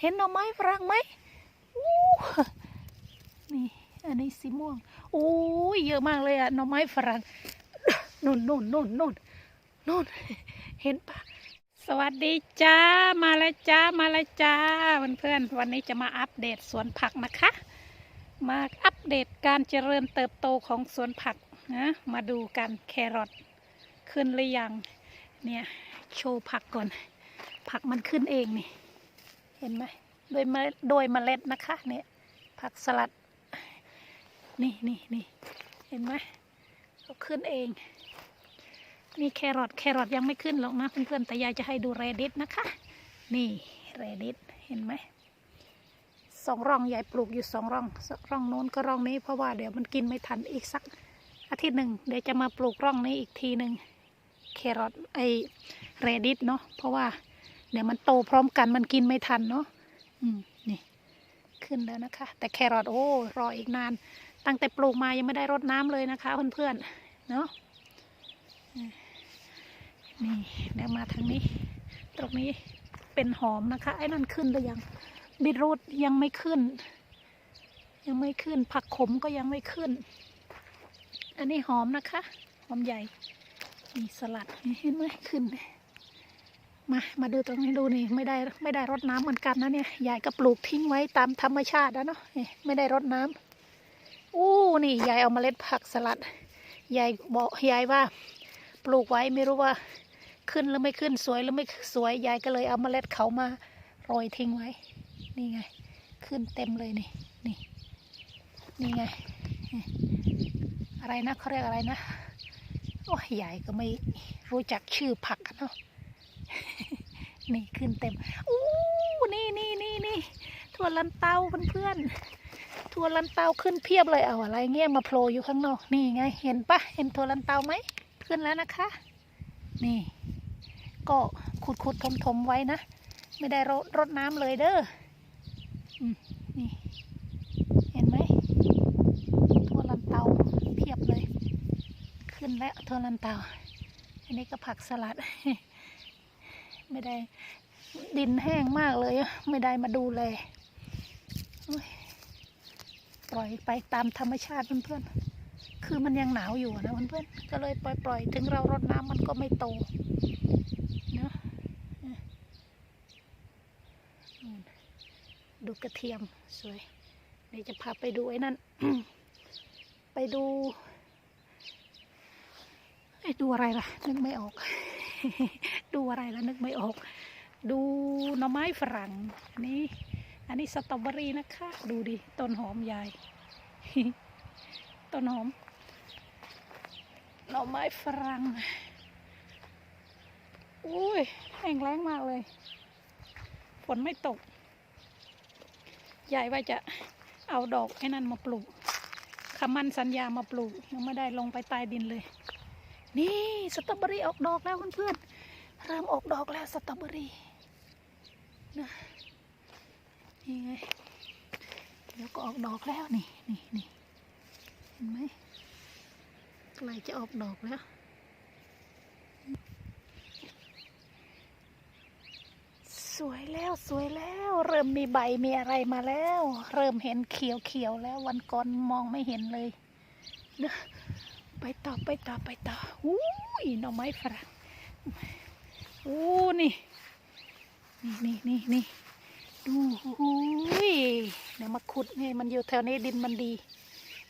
เห็นหน่อไม้ฝรั่งไหมนี่อันนี้สีม่วงโอ้ยเยอะมากเลยอะหน่อไม้ฝรั่งนู่นนู่นนู่นนู่นนู่นเห็นปะสวัสดีจ้ามาแล้วจ้ามาแล้วจ้าเพื่อนๆวันนี้จะมาอัปเดตสวนผักนะคะ มาอัปเดตการเจริญเติบโตของสวนผักนะมาดูกันแครอทขึ้นหรือยังเนี่ยโชว์ผักก่อน ผักมันขึ้นเองนี่ เห็นไหมโดยเมล็ดโดยเมล็ดนะคะเนี่ยผักสลัด นี่นี่นี่เห็นไหมเขาขึ้นเอง นี่แครอทแครอทยังไม่ขึ้นหรอกนะเพื่อนๆแต่ยายจะให้ดูเรดิสนะคะ นี่เรดิสเห็นไหมสองร่องยายปลูกอยู่สองร่องร่องโน้นก็ร่องนี้เพราะว่าเดี๋ยวมันกินไม่ทันอีกสัก อาทิตย์หนึ่งเดี๋ยวจะมาปลูกร่องนี้อีกทีหนึ่งแครอทไอเรดิสเนาะเพราะว่า เดี๋ยวมันโตพร้อมกันมันกินไม่ทันเนาะอืมนี่ ขึ้นแล้วนะคะ แต่แครอทโอ้รออีกนาน ตั้งแต่ปลูกมายังไม่ได้รดน้ำเลยนะคะเพื่อนๆเนาะนี่เดี๋ยวมาทางนี้ ตรงนี้เป็นหอมนะคะ ไอ้นั่นขึ้นหรือยังบิดรูดยังไม่ขึ้น ยังไม่ขึ้น ผักขมก็ยังไม่ขึ้น อันนี้หอมนะคะ หอมใหญ่นี่สลัดเห็นไหมขึ้น มามาดูตรงนี้ดูนี่ไม่ได้ไม่ได้รดน้ำเหมือนกันนะเนี่ยยายก็ปลูกทิ้งไว้ตามธรรมชาตินะเนาะไม่ได้รดน้ำอู้นี่ยายเอาเมล็ดผักสลัดยายบอกยายว่า ปลูกไว้ไม่รู้ว่าขึ้นหรือไม่ขึ้นสวยหรือไม่สวยยายก็เลยเอาเมล็ดเขามาโรยทิ้งไว้ นี่ไง ขึ้นเต็มเลยนี่นี่นี่ไง อะไรนะเขาเรียกอะไรนะโอ้ยยายก็ไม่รู้จักชื่อผักเนาะ นี่ขึ้นเต็มอู้นี่นี่นี่นี่ถั่วลันเตาเพื่อนๆถั่วลันเตาขึ้นเพียบเลยเอาอะไรเงี้ยมาโผล่อยู่ข้างนอกนี่ไง เห็นปะเห็นถั่วลันเตาไหมขึ้นแล้วนะคะ นี่ ก็ขุดขุดทมทมไว้นะ ไม่ได้รดรดน้ำเลยเด้ออืมนี่ เห็นไหมถั่วลันเตาเพียบเลย ขึ้นแล้วถั่วลันเตา อันนี้ก็ผักสลัด ไม่ได้ ดินแห้งมากเลย ไม่ได้มาดูแลยปล่อยไปตามธรรมชาติเพื่อนๆ คือมันยังหนาวอยู่นะเพื่อนๆ ก็เลยปล่อยๆ ถึงเรารดน้ำมันก็ไม่โตเนาะดูกระเทียมสวยเดี๋ยวจะพาไปดูไอ้นั่น ไปดูไอ้ดูอะไรล่ะ นึกไม่ออก ดูอะไรแล้วนึกไม่ออก ดูหน่อไม้ฝรั่งนี่ อันนี้สตรอเบอรี่นะคะ ดูดิ ต้นหอมใหญ่ต้นหอม หน่อไม้ฝรั่งอุ้ยแห้งแล้งมากเลย ฝนไม่ตกยายว่าจะเอาดอกไอ้นั่นมาปลูกคำมันสัญญามาปลูกยังไม่ได้ลงไปใต้ดินเลย นี่สตรอเบอรี่ออกดอกแล้วเพื่อน เริ่มออกดอกแล้วสตรอเบอรี่นะนี่ไงเดี๋ยวก็ออกดอกแล้วนี่นี่นี่เห็นไหมใกล้จะออกดอกแล้วสวยแล้วสวยแล้ว เริ่มมีใบมีอะไรมาแล้ว เริ่มเห็นเขียวเขียวๆแล้ววันก่อนมองไม่เห็นเลยเด้อไปต่อไปต่อไปต่ออู้ยหน่อไม้ฝรั่ง โอ้นี่ นี่นี่นี่นดูอู้ยเดี๋ยวมาขุดนี่มันอยู่แถวนี้ดินมันดี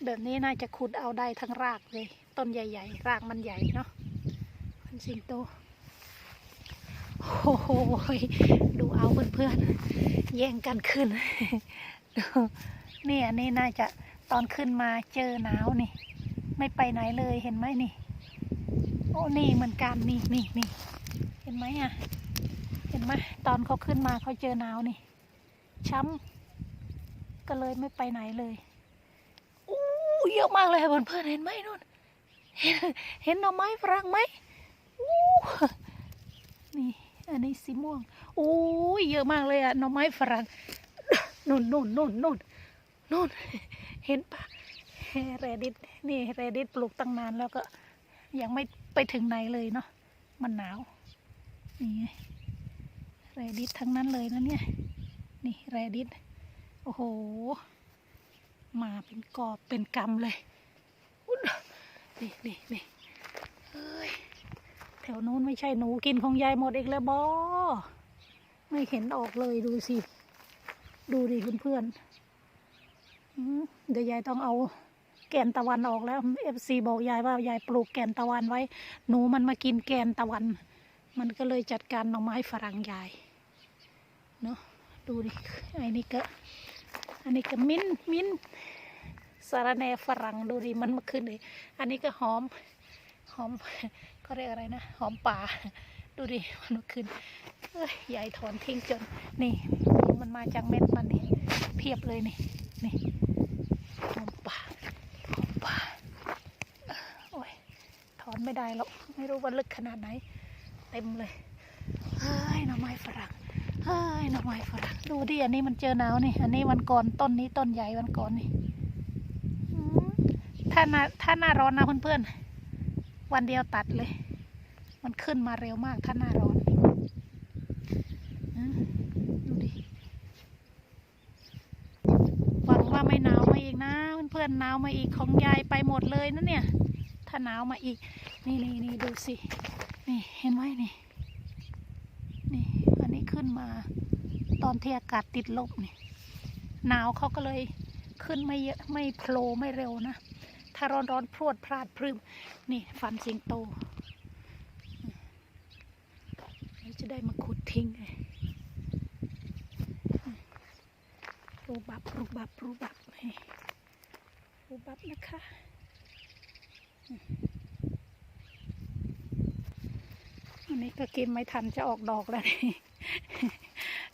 แบบนี้น่าจะขุดเอาได้ทั้งรากเลย ต้นใหญ่ ๆ รากมันใหญ่เนาะพันสิงโตโอ้โหดูเอาเพื่อนๆแย่งกันขึ้นดูนี่อันนี้น่าจะตอนขึ้นมาเจอหนาวนี่ ไม่ไปไหนเลยเห็นไหมนี่ โอ้นี่เหมือนกันนี่นี่นี่ เห็นไหมอะ เห็นไหมตอนเขาขึ้นมาเขาเจอหนาวนี่ ช้ำก็เลยไม่ไปไหนเลยอู้เยอะมากเลยค่ะเพื่อนเห็นไหมนู่นเห็นเห็นหน่อไม้ฝรั่งไหมอู้นี่อันนี้สีม่วงโอ้ยเยอะมากเลยอะหน่อไม้ฝรั่งนู่นนู่นนู่นนู่นนู่นเห็นปะเรดิตนี่เรดิตปลูกตั้งนานแล้วก็ยังไม่ไปถึงไหนเลยเนาะมันหนาว นี่ไงเรดิตทั้งนั้นเลยนะเนี่ย นี่แรดิสโอ้โห มาเป็นกอบเป็นกำเลยอุ๊ยนี่นี่นี่เฮ้ยแถวนู้นไม่ใช่หนูกินของยายหมดอีกแล้วบอไม่เห็นออกเลยดูสิ ดูดิเพื่อนๆอืมเดี๋ยวยายต้องเอาแกนตะวันออกแล้วเอฟซีบอกยายว่ายายปลูกแกนตะวันไว้ หนูมันมากินแกนตะวัน มันก็เลยจัดการหน่อไม้ฝรั่งยายเนาะดูดิไอ้นี่ก็อันนี้ก็มิ้นมิ้นสารแนฝรั่งดูดิมันมาขึ้นเลยอันนี้ก็หอมหอมก็เรียกอะไรนะ หอมป่าดูดิมันมาขึ้นเอ้ยยายถอนทิ้งจนนี่มันมาจากเม็ดมันนี่เพียบเลยนี่นี่หอมป่าหอมป่าโอ้ยถอนไม่ได้หรอกไม่รู้ว่าลึกขนาดไหน ต็มเลยเฮ้ยหน่อไม้ฝรั่งเฮ้ยหน่อไม้ฝรั่งดูดิอันนี้มันเจอหนาวนี่ อันนี้วันก่อนต้นนี้ต้นใหญ่วันก่อนนี่ถ้าหน้าถ้าหน้าร้อนนะเพื่อนๆวันเดียวตัดเลย มันขึ้นมาเร็วมากถ้าหน้าร้อนดูดิหวังว่าไม่หนาวมาอีกนะเพื่อนๆหนาวมาอีกของยายไปหมดเลยนะเนี่ย ถ้าหนาวมาอีก นี่นี่นี่ดูสิ นี่เห็นไหมนี่ นี่ อันนี้ขึ้นมา ตอนที่อากาศติดลบนี่หนาวเขาก็เลยขึ้นไม่เยอะไม่โผล่ไม่เร็วนะ ถ้าร้อนร้อนพรวดพลาดพรึมนี่ฟันสิงโตเดี๋ยวจะได้มาขุดทิ้งไงรูบับรูบับรูบับรูบับนะคะ อันนี้ก็กินไม่ทันจะออกดอกแล้วนี่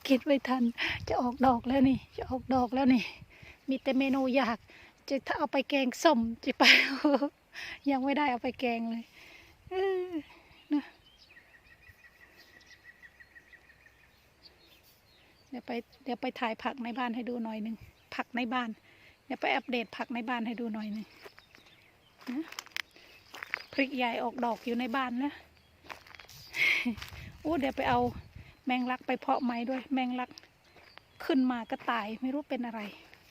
คิดไม่ทันจะออกดอกแล้วนี่ จะออกดอกแล้วนี่ มีแต่เมนูอยาก จะถ้าเอาไปแกงส้มจะไป ยังไม่ได้เอาไปแกงเลยเออนะเดี๋ยวไปเดี๋ยวไปถ่ายผักในบ้านให้ดูหน่อยหนึ่งผักในบ้าน เดี๋ยวไปอัปเดตผักในบ้านให้ดูหน่อยหนึ่งนะพริกใหญ่ออกดอกอยู่ในบ้านแล้ว โอ้เดี๋ยวไปเอาแมงลักไปเพาะไม้ด้วย แมงลักขึ้นมาก็ตายไม่รู้เป็นอะไร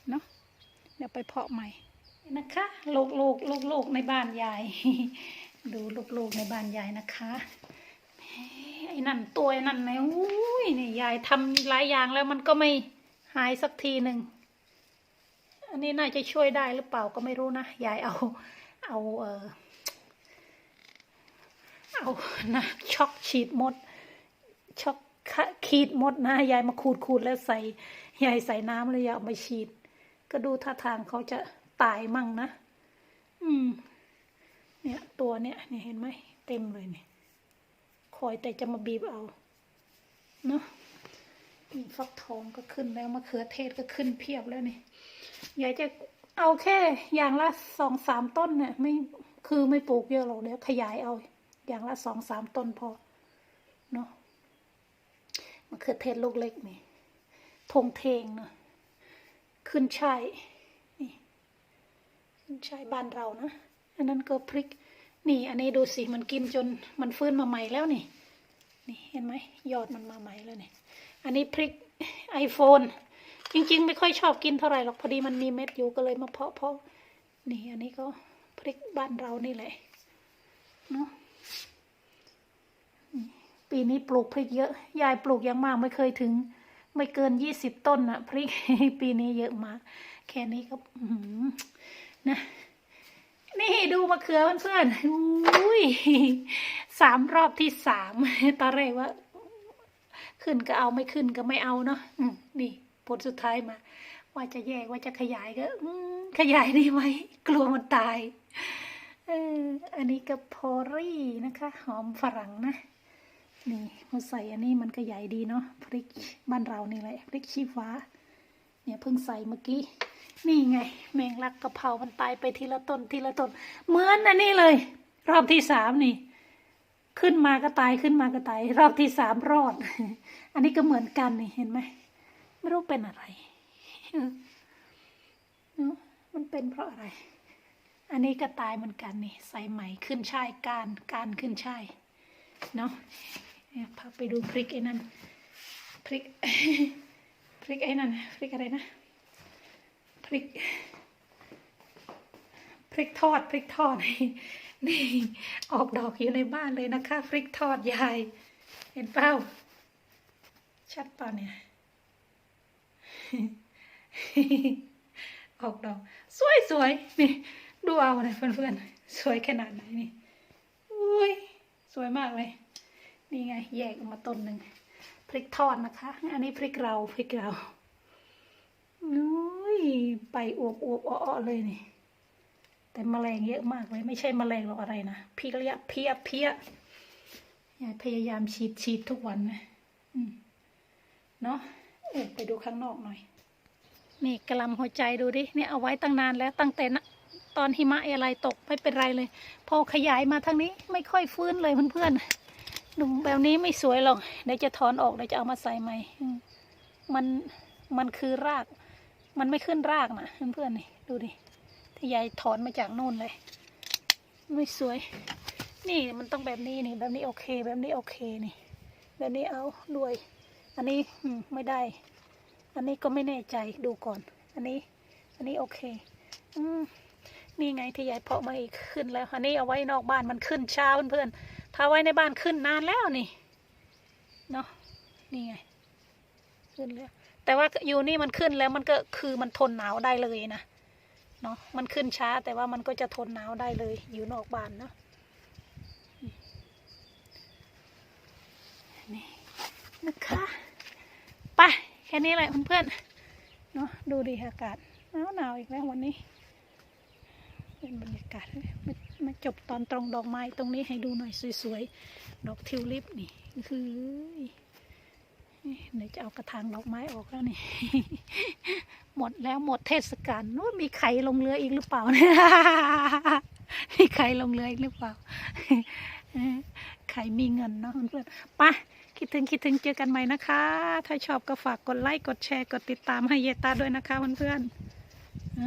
เนาะเดี๋ยวไปเพาะใหม่นะคะลูกลูกลูกลูกในบ้านยาย ดูลูกลูกในบ้านยายนะคะไอ้นั่นตัวไอ้นั่นไหนอุ้ยนี่ยายทำหลายอย่างแล้วมันก็ไม่หายสักทีหนึ่งอันนี้น่าจะช่วยได้หรือเปล่าก็ไม่รู้นะยายเอาเอาเออ เอานะช็อกฉีดมดช็อกขีดมดนะยายมาขูดขูดแล้วใส่ยายใส่น้ำแล้วยายเอามาฉีด ก็ดูท่าทางเขาจะตายมั่งนะ อืม เนี่ย ตัวเนี่ยเนี่ยเห็นไหมเต็มเลยเนี่ยคอยแต่จะมาบีบเอาเนาะนี่ฟักทองก็ขึ้นแล้วมะเขือเทศก็ขึ้นเพียบแล้วนี่ยายจะเอาแค่อย่างละสองสามต้นเนี่ยไม่คือไม่ปลูกเยอะหรอกเดี๋ยวขยายเอา อย่างละสองสามต้นพอเนาะมะเขือเทศลูกเล็กนี่ทงเทงเนาะขึ้นช่ายนี่ขึ้นช่ายบ้านเรานะ อันนั้นก็พริก นี่ อันนี้ดูสิมันกินจนมันฟื้นมาใหม่แล้วนี่ นี่เห็นไหมยอดมันมาใหม่แล้วนี่ อันนี้พริกไอโฟนจริง ๆ ไม่ค่อยชอบกินเท่าไหร่หรอกพอดีมันมีเม็ดอยู่ก็เลยมาเพาะเพาะนี่อันนี้ก็พริกบ้านเรานี่แหละเนาะ นี่ปีนี้ปลูกพริกเยอะ ยายปลูกยังมากไม่เคยถึง ไม่เกินยี่สิบต้นอะพริกปีนี้เยอะมาก แค่นี้ก็นะ นี่ดูมะเขือเพื่อนๆอุ้ยสามรอบที่สามตอนแรกว่า ขึ้นก็เอาไม่ขึ้นก็ไม่เอาเนาะนี่ผลสุดท้ายมา ว่าจะแยกว่าจะขยายก็ขยายดีไหมกลัวมันตายอออันนี้ก็พอรี่นะคะ หอมฝรั่งนะ นี่พอใส่อันนี้มันก็ใหญ่ดีเนาะพริกบ้านเรานี่แหละพริกชี้ฟ้า เนี่ยเพิ่งใส่เมื่อกี้ นี่ไง แมงลักกะเพรา มันตายไปทีละต้นทีละต้นเหมือนอันนี้เลย รอบที่สามนี่ ขึ้นมาก็ตายขึ้นมาก็ตาย รอบที่สามรอด อันนี้ก็เหมือนกันนี่เห็นไหมไม่รู้เป็นอะไรเนอะมันเป็นเพราะอะไร อันนี้ก็ตายเหมือนกันนี่ใส่ใหม่ขึ้นช่ายการการขึ้นช่ายเนาะ พาไปดูพริกไอ้นั่นพริกพริกไอ้นั่นพริกอะไรนะพริกพริกทอดพริกทอดนี่นี่ออกดอกอยู่ในบ้านเลยนะคะพริกทอดยาย เห็นเปล่าชัดเปล่าเนี่ยออกดอก สวยสวยนี่ ดูเอาเลยเพื่อนๆ สวยขนาดไหนนี่อุ้ยสวยมากเลย นี่ไง แยกออกมาต้นหนึ่งพริกทอดนะคะ อันนี้พริกเราพริกเราอุ้ยไปอวบอวบอ้อเลยนี่ แต่แมลงเยอะมากเลย ไม่ใช่แมลงหรอกอะไรนะเพี้ยเพี้ยเพี้ยยายพยายามฉีดฉีดทุกวันนะเนาะเออไปดูข้างนอกหน่อย นี่กระลำหัวใจดูดิเนี่ยเอาไว้ตั้งนานแล้วตั้งแต่นะตอนหิมะอะไรตกไม่เป็นไรเลย พอขยายมาทางนี้ไม่ค่อยฟื้นเลยเพื่อนๆ ดูแบบนี้ไม่สวยหรอกเดี๋ยวจะถอนออกเดี๋ยวจะเอามาใส่ใหม่มันมันคือราก มันไม่ขึ้นรากนะเพื่อนๆนี่ดูดิที่ยายถอนมาจากโน่นเลย ไม่สวย นี่มันต้องแบบนี้นี่ แบบนี้โอเค แบบนี้โอเคนี่ แบบนี้เอาด้วย อันนี้อืมไม่ได้ อันนี้ก็ไม่แน่ใจดูก่อน อันนี้ อันนี้โอเค อืมนี่ไงที่ยายเพาะมาอีกขึ้นแล้ว อันนี้เอาไว้นอกบ้านมันขึ้นช้าเพื่อนๆ ถ้าไว้ในบ้านขึ้นนานแล้วนี่เนาะนี่ไงขึ้นแล้วแต่ว่าอยู่นี่มันขึ้นแล้วมันก็คือมันทนหนาวได้เลยนะเนาะมันขึ้นช้าแต่ว่ามันก็จะทนหนาวได้เลย อยู่นอกบ้านเนาะนี่นะคะไปแค่นี้แหละเพื่อนๆเนาะดูดีอากาศหนาวหนาวอีกแล้ววันนี้ เป็นบรรยากาศมามาจบตอนตรงดอกไม้ตรงนี้ให้ดูหน่อยสวยๆ ดอกทิวลิปนี่คือเดี๋ยวจะเอากระถางดอกไม้ออกแล้วนี่ หมดแล้วหมดเทศกาลนู้นมีไข่ลงเรืออีกหรือเปล่าเนี่ยมีไข่ลงเรืออีกหรือเปล่าใครมีเงินเนาะเพื่อนๆไปคิดถึงคิดถึงเจอกันใหม่นะคะ ถ้าชอบก็ฝากกดไลค์กดแชร์กดติดตามให้เยตาด้วยนะคะเพื่อนๆน